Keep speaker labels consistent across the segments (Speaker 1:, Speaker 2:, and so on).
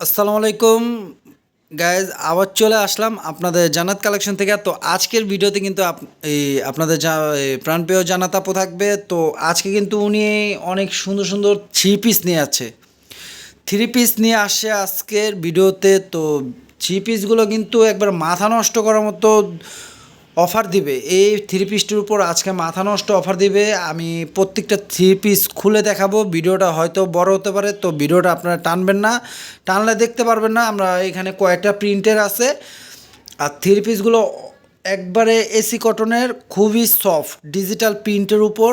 Speaker 1: আসসালামু আলাইকুম। গাইজ আবার চলে আসলাম আপনাদের জানাত কালেকশন থেকে। তো আজকের ভিডিওতে কিন্তু আপনাদের এই প্রাণপ্রিয় জানাত আপু থাকবে। তো আজকে কিন্তু উনি অনেক সুন্দর সুন্দর থ্রি পিস নিয়ে আছে। থ্রি পিস নিয়ে আসছে আজকের ভিডিওতে। তো থ্রি পিসগুলো কিন্তু একবার মাথা নষ্ট করার মতো অফার দিবে। এই থ্রি পিসটির উপর আজকে মাথা নষ্ট অফার দিবে। আমি প্রত্যেকটা থ্রি পিস খুলে দেখাবো। ভিডিওটা হয়তো বড় হতে পারে, তো ভিডিওটা আপনারা টানবেন না। টানলে দেখতে পারবেন না, আমরা এখানে কয়েকটা প্রিন্টের আছে। আর থ্রি পিসগুলো একবারে এসি কটনের খুবই সফট ডিজিটাল প্রিন্টের উপর।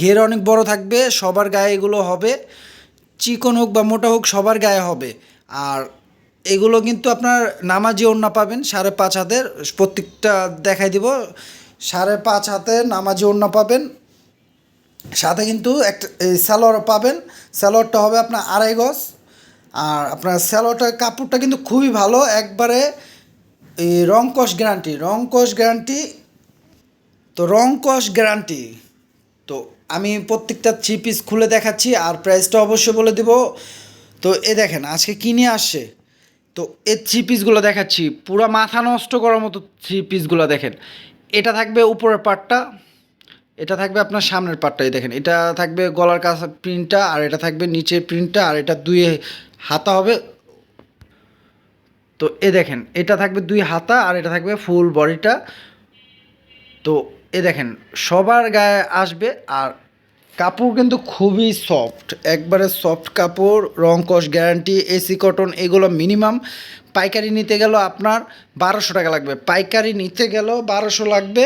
Speaker 1: ঘের অনেক বড় থাকবে, সবার গায়ে এগুলো হবে। চিকন হোক বা মোটা হোক, সবার গায়ে হবে। আর এগুলো কিন্তু আপনার নামাজি ওড়না পাবেন, সাড়ে পাঁচ হাতের, প্রত্যেকটা দেখাই দিব, সাড়ে পাঁচ হাতে নামাজি ওড়না পাবেন। সাথে কিন্তু একটা, এই স্যালোয়ার পাবেন স্যালোয়ারটা হবে আপনার আড়াই গজ, আর আপনার স্যালোয়ারটার কাপড়টা কিন্তু খুবই ভালো, একবারে এই রং কস গ্যারান্টি, রং কস গ্যারান্টি, তো রং কস গ্যারান্টি। তো আমি প্রত্যেকটা থ্রি পিস খুলে দেখাচ্ছি, আর প্রাইসটা অবশ্যই বলে দেব। তো এ দেখেন, আজকে কিনে আসছে? তো এই থ্রি পিসগুলো দেখাচ্ছি। পুরো মাথা নষ্ট করার মতো থ্রি পিসগুলো দেখেন। এটা থাকবে উপরের পার্টটা এটা থাকবে আপনার সামনের পার্টটাই দেখেন। এটা থাকবে গলার কাছে প্রিন্টটা আর এটা থাকবে নিচের প্রিন্টটা আর এটা দুই হাতা হবে। তো এ দেখেন, এটা থাকবে দুই হাতা, আর এটা থাকবে ফুল বডিটা তো এ দেখেন, সবার গায়ে আসবে, আর কাপড় কিন্তু খুবই সফট একবারে সফট কাপড়, রং কস গ্যারান্টি এসি কটন এগুলো মিনিমাম পাইকারি নিতে গেল আপনার বারোশো টাকা লাগবে। পাইকারি নিতে গেল বারোশো লাগবে।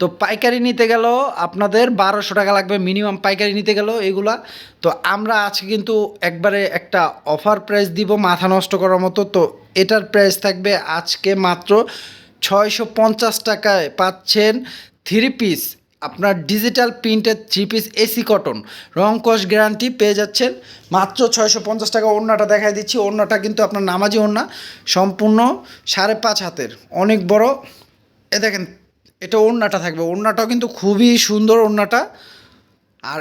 Speaker 1: তো পাইকারি নিতে গেল আপনাদের বারোশো টাকা লাগবে মিনিমাম পাইকারি নিতে গেল এগুলা। তো আমরা আজকে কিন্তু একবারে একটা অফার প্রাইস দিব মাথা নষ্ট করার মতো। তো এটার প্রাইস থাকবে আজকে মাত্র ছয়শো পঞ্চাশ টাকায় পাচ্ছেন থ্রি পিস আপনার ডিজিটাল প্রিন্টের থ্রি পিস এসি কটন রং কস গ্যারান্টি পেয়ে যাচ্ছেন। মাত্র ছয়শো পঞ্চাশ টাকা ওড়নাটা দেখাই দিচ্ছি। ওড়নাটা কিন্তু আপনার নামাজি ওড়না। সম্পূর্ণ সাড়ে পাঁচ হাতের। অনেক বড়। এ দেখেন, এটা ওড়নাটা থাকবে। ওড়নাটাও কিন্তু খুবই সুন্দর ওড়নাটা। আর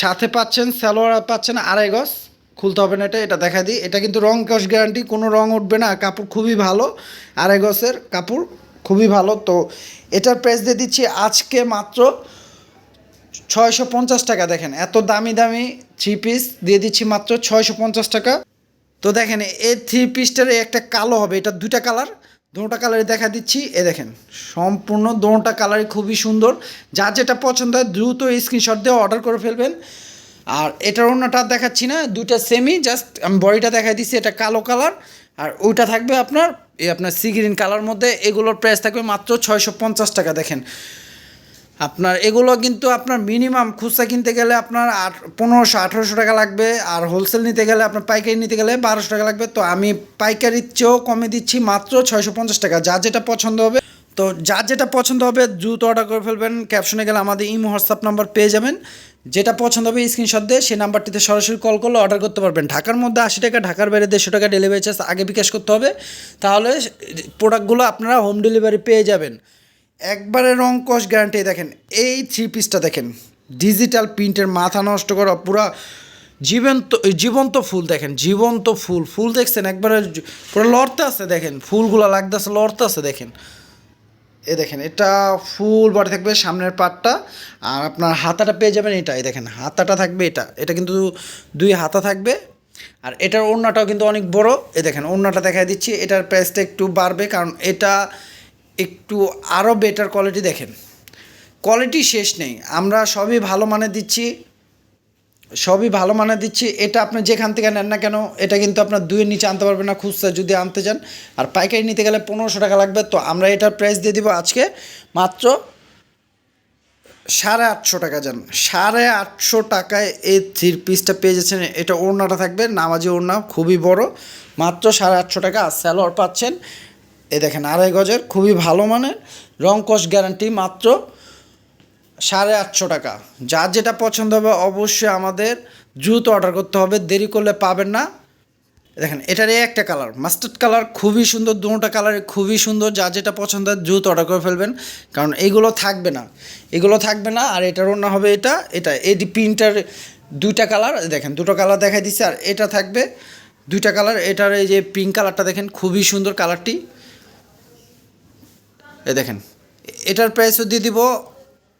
Speaker 1: সাথে পাচ্ছেন, সালোয়ার পাচ্ছেন আড়াই গজ। খুলতে হবে না এটা এটা দেখা দিই। এটা কিন্তু রং কস গ্যারান্টি কোনো রং উঠবে না। কাপড় খুবই ভালো। আড়াই গজের কাপড়। খুবই ভালো। তো এটার প্রাইস দিয়ে দিচ্ছি আজকে মাত্র ছয়শো পঞ্চাশ টাকা দেখেন, এত দামি দামি থ্রি পিস দিয়ে দিচ্ছি মাত্র ছয়শো পঞ্চাশ টাকা। তো দেখেন, এই থ্রি পিসটার একটা কালো হবে, এটা দুটা কালার দুটা কালারে দেখা দিচ্ছি, এ দেখেন, সম্পূর্ণ দুটা কালারই খুবই সুন্দর। যার যেটা পছন্দ হয় দ্রুত স্ক্রিনশট দিয়ে অর্ডার করে ফেলবেন। আর এটার অন্যটা দেখাচ্ছি না দুটা সেমি জাস্ট আমি বডিটা দেখাই দিচ্ছি, এটা কালো কালার আর ওইটা থাকবে আপনার, এই আপনার সি গ্রিন কালার মধ্যে এগুলোর প্রাইস থাকবে মাত্র ছয়শো পঞ্চাশ টাকা, দেখেন। আপনার এগুলো কিন্তু আপনার মিনিমাম খুচরা কিনতে গেলে আপনার আট, পনেরোশো, আঠেরোশো টাকা লাগবে, আর হোলসেল নিতে গেলে আপনার পাইকারি নিতে গেলে বারোশো টাকা লাগবে। তো আমি পাইকারির চেয়েও কমে দিচ্ছি মাত্র ছয়শো পঞ্চাশ টাকা, যা যেটা পছন্দ হবে তো যার যেটা পছন্দ হবে দ্রুত অর্ডার করে ফেলবেন। ক্যাপশনে গেলে আমাদের ইমো হোয়াটসঅ্যাপ নাম্বার পেয়ে যাবেন। যেটা পছন্দ হবে স্ক্রিনশট দিয়ে সেই নাম্বারটিতে সরাসরি কল করলে অর্ডার করতে পারবেন। ঢাকার মধ্যে আশি টাকা, ঢাকার বাইরে দেড়শো টাকা ডেলিভারি চার্জ আগে বিকাশ করতে হবে। তাহলে প্রোডাক্টগুলো আপনারা হোম ডেলিভারি পেয়ে যাবেন। একবারে রং কস গ্যারান্টি দেখেন, এই থ্রি পিসটা দেখেন। ডিজিটাল প্রিন্টের মাথা নষ্ট করা, পুরা জীবন্ত জীবন্ত ফুল দেখেন, জীবন্ত ফুল। ফুল দেখছেন, একবারে পুরো লড়তে আছে, দেখেন। ফুলগুলো লাগতেছে লড়তে আছে, দেখেন। এ দেখেন, এটা ফুল বডি থাকবে সামনের পাটটা, আর আপনার হাতাটা পেয়ে যাবেন এটা, এই দেখেন, হাতাটা থাকবে এটা। এটা কিন্তু দুই হাতা থাকবে, আর এটার ওড়নাটাও কিন্তু অনেক বড়। এ দেখেন, ওড়নাটা দেখাই দিচ্ছি, এটার প্রাইসটা একটু বাড়বে, কারণ এটা একটু আরও বেটার কোয়ালিটি দেখেন। কোয়ালিটি শেষ নেই, আমরা সবই ভালো মানে দিচ্ছি সবই ভালো মানে দিচ্ছি। এটা আপনি যেখান থেকে নেন না কেন, এটা কিন্তু আপনার দুইয়ের নিচে আনতে পারবেন না, খুচরা যদি আনতে চান। আর পাইকারি নিতে গেলে পনেরোশো টাকা লাগবে। তো আমরা এটার প্রাইস দিয়ে দিব আজকে মাত্র সাড়ে আটশো টাকা যান। সাড়ে আটশো টাকায় এই থ্রি পিসটা পেয়ে যাচ্ছেন। এটা ওড়নাটা থাকবে, নামাজি ওড়না, খুবই বড়। মাত্র সাড়ে আটশো টাকা আর স্যালোয়ার পাচ্ছেন। এ দেখেন আড়াই গজের, খুবই ভালো মানের। রং কস গ্যারান্টি মাত্র সাড়ে আটশো টাকা। যার যেটা পছন্দ হবে অবশ্যই আমাদের দ্রুত অর্ডার করতে হবে। দেরি করলে পাবেন না। দেখেন, এটার এই একটা কালার মাস্টার্ড কালার খুবই সুন্দর, দুটা কালার খুবই সুন্দর। যা যেটা পছন্দ হয় দ্রুত অর্ডার করে ফেলবেন। কারণ এগুলো থাকবে না। এগুলো থাকবে না, আর এটার অন্য হবে এটা এটা। এই প্রিন্টার দুইটা কালার দেখেন, দুটো কালার দেখাই দিচ্ছে আর এটা থাকবে দুইটা কালার এটার এই যে পিঙ্ক কালারটা দেখেন, খুবই সুন্দর কালারটি এ দেখেন, এটার প্রাইসও দিয়ে দিব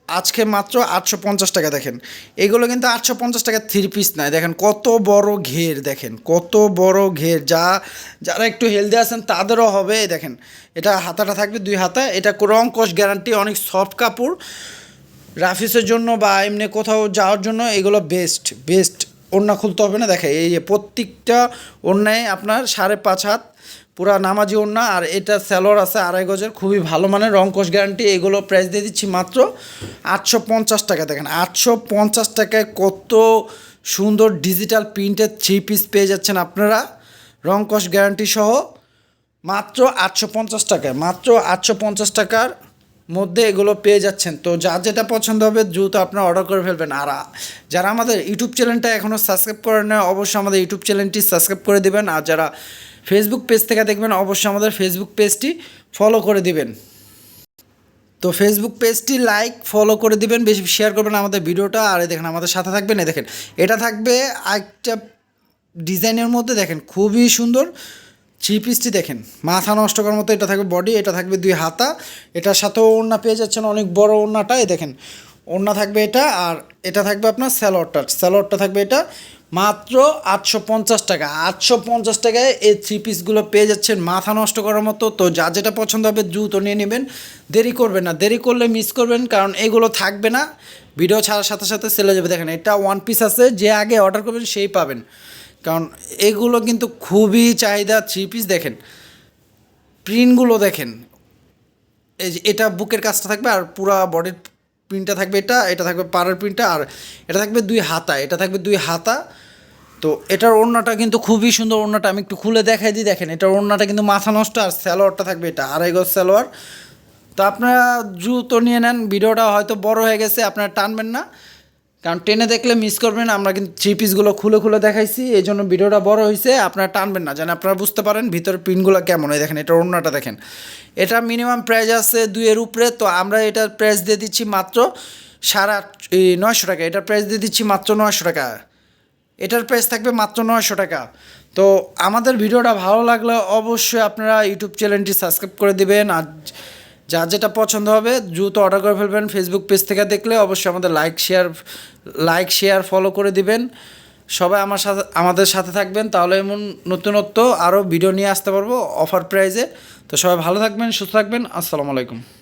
Speaker 1: আজকে মাত্র আটশো পঞ্চাশ টাকা দেখেন। এগুলো কিন্তু আটশো পঞ্চাশ টাকা থ্রি পিস নয়। দেখেন কত বড় ঘের, দেখেন কত বড় ঘের। যা, যারা একটু হেলদি আছেন তাদেরও হবে। দেখেন, এটা হাতাটা থাকবে দুই হাতা। এটা রং কস গ্যারান্টি অনেক সফট কাপড়। রাফিসের জন্য বা এমনি কোথাও যাওয়ার জন্য এগুলো বেস্ট বেস্ট ওড়না খুলতে হবে না। দেখে এই প্রত্যেকটা ওড়নায় আপনার সাড়ে পাঁচ হাত পুরা নামাজি ওড়না, আর এটা স্যালোয়ার আছে আড়াই গজের, খুবই ভালো মানের কোষ গ্যারান্টি এগুলো প্রাইস দিয়ে দিচ্ছি মাত্র আটশো পঞ্চাশ টাকা। দেখেন, আটশো পঞ্চাশ টাকায় কত সুন্দর ডিজিটাল প্রিন্টের থ্রি পিস পেয়ে যাচ্ছেন আপনারা। রং কোষ গ্যারান্টি সহ মাত্র আটশো পঞ্চাশ টাকায়, মাত্র আটশো পঞ্চাশ টাকার মধ্যে এগুলো পেয়ে যাচ্ছেন। তো যার যেটা পছন্দ হবে, দ্রুত আপনারা অর্ডার করে ফেলবেন। আর যারা আমাদের ইউটিউব চ্যানেলটা এখনও সাবস্ক্রাইব করেন না অবশ্যই আমাদের ইউটিউব চ্যানেলটি সাবস্ক্রাইব করে দেবেন। আর যারা ফেসবুক পেজ থেকে দেখবেন, অবশ্যই আমাদের ফেসবুক পেজটি ফলো করে দিবেন। তো ফেসবুক পেজটি লাইক ফলো করে দিবেন, বেশি শেয়ার করবেন আমাদের ভিডিওটা। আর দেখেন, আমাদের সাথে থাকবেন, এই দেখেন, এটা থাকবে একটা ডিজাইনের মধ্যে, দেখেন, খুবই সুন্দর থ্রি পিসটি দেখেন। মাথা নষ্ট করার মতো এটা থাকবে বডি এটা থাকবে দুই হাতা। এটার সাথেও ওড়না পেয়ে যাচ্ছেন, অনেক বড় ওড়নাটা, এই দেখেন। ওড়না থাকবে এটা, আর এটা থাকবে আপনার স্যালোয়ারটা স্যালোয়ারটা থাকবে এটা মাত্র আটশো পঞ্চাশ টাকা। আটশো পঞ্চাশ টাকায় এই থ্রি পিসগুলো পেয়ে যাচ্ছেন, মাথা নষ্ট করার মতো। তো যা যেটা পছন্দ হবে দ্রুত নিয়ে নেবেন। দেরি করবেন না, দেরি করলে মিস করবেন, কারণ এগুলো থাকবে না। ভিডিও ছাড়ার সাথে সাথে সেলে যাবে। দেখেন, এটা ওয়ান পিস আছে, যে আগে অর্ডার করবেন সেই পাবেন। কারণ এগুলো কিন্তু খুবই চাহিদা থ্রি পিস দেখেন। প্রিন্টগুলো দেখেন। এই যে এটা বুকের কাজটা থাকবে, আর পুরা বডির প্রিন্টটা থাকবে এটা এটা থাকবে পাড়ের প্রিন্টটা আর এটা থাকবে দুই হাতা, এটা থাকবে দুই হাতা। তো এটার ওড়নাটা কিন্তু খুবই সুন্দর ওড়নাটা, আমি একটু খুলে দেখাই দিই, দেখেন, এটার ওড়নাটা কিন্তু মাথা নষ্ট আর স্যালোয়ারটা থাকবে এটা, আড়াই গজ স্যালোয়ার তো আপনারা দ্রুত নিয়ে নেন, ভিডিওটা হয়তো বড় হয়ে গেছে, আপনারা টানবেন না। কারণ টেনে দেখলে মিস করবেন, আমরা কিন্তু থ্রি পিসগুলো খুলে খুলে দেখাইছি এই জন্য ভিডিওটা বড় হয়েছে আপনারা টানবেন না, যেন আপনারা বুঝতে পারেন ভিতরের পিনগুলো কেমন। হয় দেখেন এটা অন্যটা দেখেন। এটা মিনিমাম প্রাইস আছে দুইয়ের উপরে, তো আমরা এটার প্রাইস দিয়ে দিচ্ছি মাত্র সাড়ে আট নয়শো টাকা, এটার প্রাইস দিয়ে দিচ্ছি মাত্র নয়শো টাকা। এটার প্রাইস থাকবে মাত্র নয়শো টাকা। তো আমাদের ভিডিওটা ভালো লাগলে অবশ্যই আপনারা ইউটিউব চ্যানেলটি সাবস্ক্রাইব করে দিবেন। আর যার যেটা পছন্দ হবে, দ্রুত অর্ডার করে ফেলবেন। ফেসবুক পেজ থেকে দেখলে অবশ্যই আমাদের like share like share follow করে দিবেন। সবাই আমার সাথে, আমাদের সাথে থাকবেন। তাহলে এমন নতুনত্ব আরও ভিডিও নিয়ে আসতে পারব অফার প্রাইজে তো সবাই ভালো থাকবেন, সুস্থ থাকবেন। আসসালামু আলাইকুম।